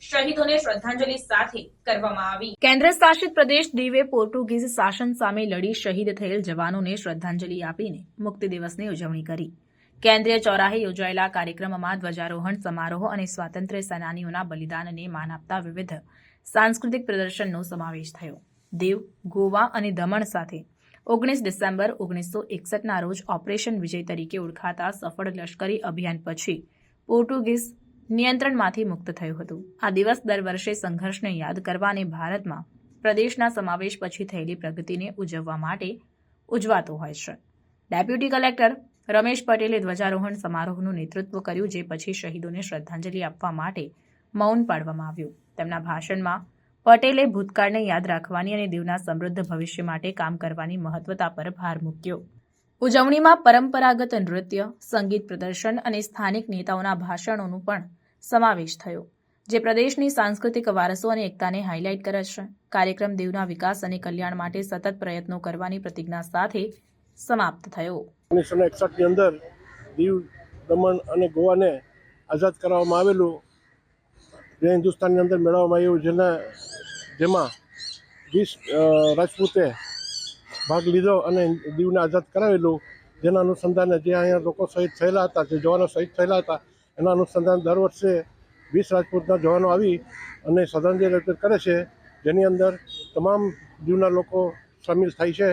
શહીદોને શ્રદ્ધાંજલિ સાથે કરવામાં આવી. કેન્દ્ર શાસિત પ્રદેશ દીવે પોર્ટુગીઝ શાસન સામે લડી શહીદ થયેલ જવાનોને શ્રદ્ધાંજલિ આપીને મુક્તિ દિવસની ઉજવણી કરી. કેન્દ્રીય ચોરાહે યોજાયેલા કાર્યક્રમમાં ધ્વજારોહણ સમારોહ અને સ્વાતંત્ર્ય સેનાનીઓના બલિદાનને માન આપતા વિવિધ સાંસ્કૃતિક પ્રદર્શનનો સમાવેશ થયો. દીવ, ગોવા અને દમણ સાથે ઓગણીસ ડિસેમ્બર ઓગણીસો એકસઠના રોજ ઓપરેશન વિજય તરીકે ઓળખાતા સફળ લશ્કરી અભિયાન પછી પોર્ટુગીઝ નિયંત્રણમાંથી મુક્ત થયું હતું. આ દિવસ દર વર્ષે સંઘર્ષને યાદ કરવા અને ભારતમાં પ્રદેશના સમાવેશ પછી થયેલી પ્રગતિને ઉજવવા માટે ઉજવાતો હોય છે. ડેપ્યુટી કલેક્ટર રમેશ પટેલે ધ્વજારોહણ સમારોહનું નેતૃત્વ કર્યું, જે પછી શહીદોને શ્રદ્ધાંજલિ આપવા માટે મૌન પાડવામાં આવ્યું. તેમના ભાષણમાં પટેલે ભૂતકાળને યાદ રાખવાની અને દેવના સમૃદ્ધ ભવિષ્ય માટે કામ કરવાની મહત્વતા પર ભાર મૂક્યો. ઉજવણીમાં પરંપરાગત નૃત્ય, સંગીત પ્રદર્શન અને સ્થાનિક નેતાઓના ભાષણોનું પણ સમાવેશ થયો, જે પ્રદેશની સાંસ્કૃતિક વારસો અને એકતાને હાઇલાઇટ કરે છે. કાર્યક્રમ દીવના વિકાસ અને કલ્યાણ માટે સતત પ્રયત્નો કરવાની પ્રતિજ્ઞા સાથે સમાપ્ત થયો. ઓગણીસો ને એકસઠની અંદર દીવ, દમણ અને ગોવાને આઝાદ કરવામાં આવેલું જે હિન્દુસ્તાનની અંદર મેળવવામાં આવ્યું, જેના, જેમાં વીસ રાજપૂતે ભાગ લીધો અને દીવને આઝાદ કરાવેલું. જેના અનુસંધાને જે અહીંયા લોકો શહીદ થયેલા હતા, જે જવાનો શહીદ થયેલા હતા એના અનુસંધાન દર વર્ષે વીસ રાજપૂતના જવાનો આવી અને શ્રદ્ધાંજલિ અર્પિત કરે છે. જેની અંદર તમામ જીવના લોકો સામેલ થાય છે.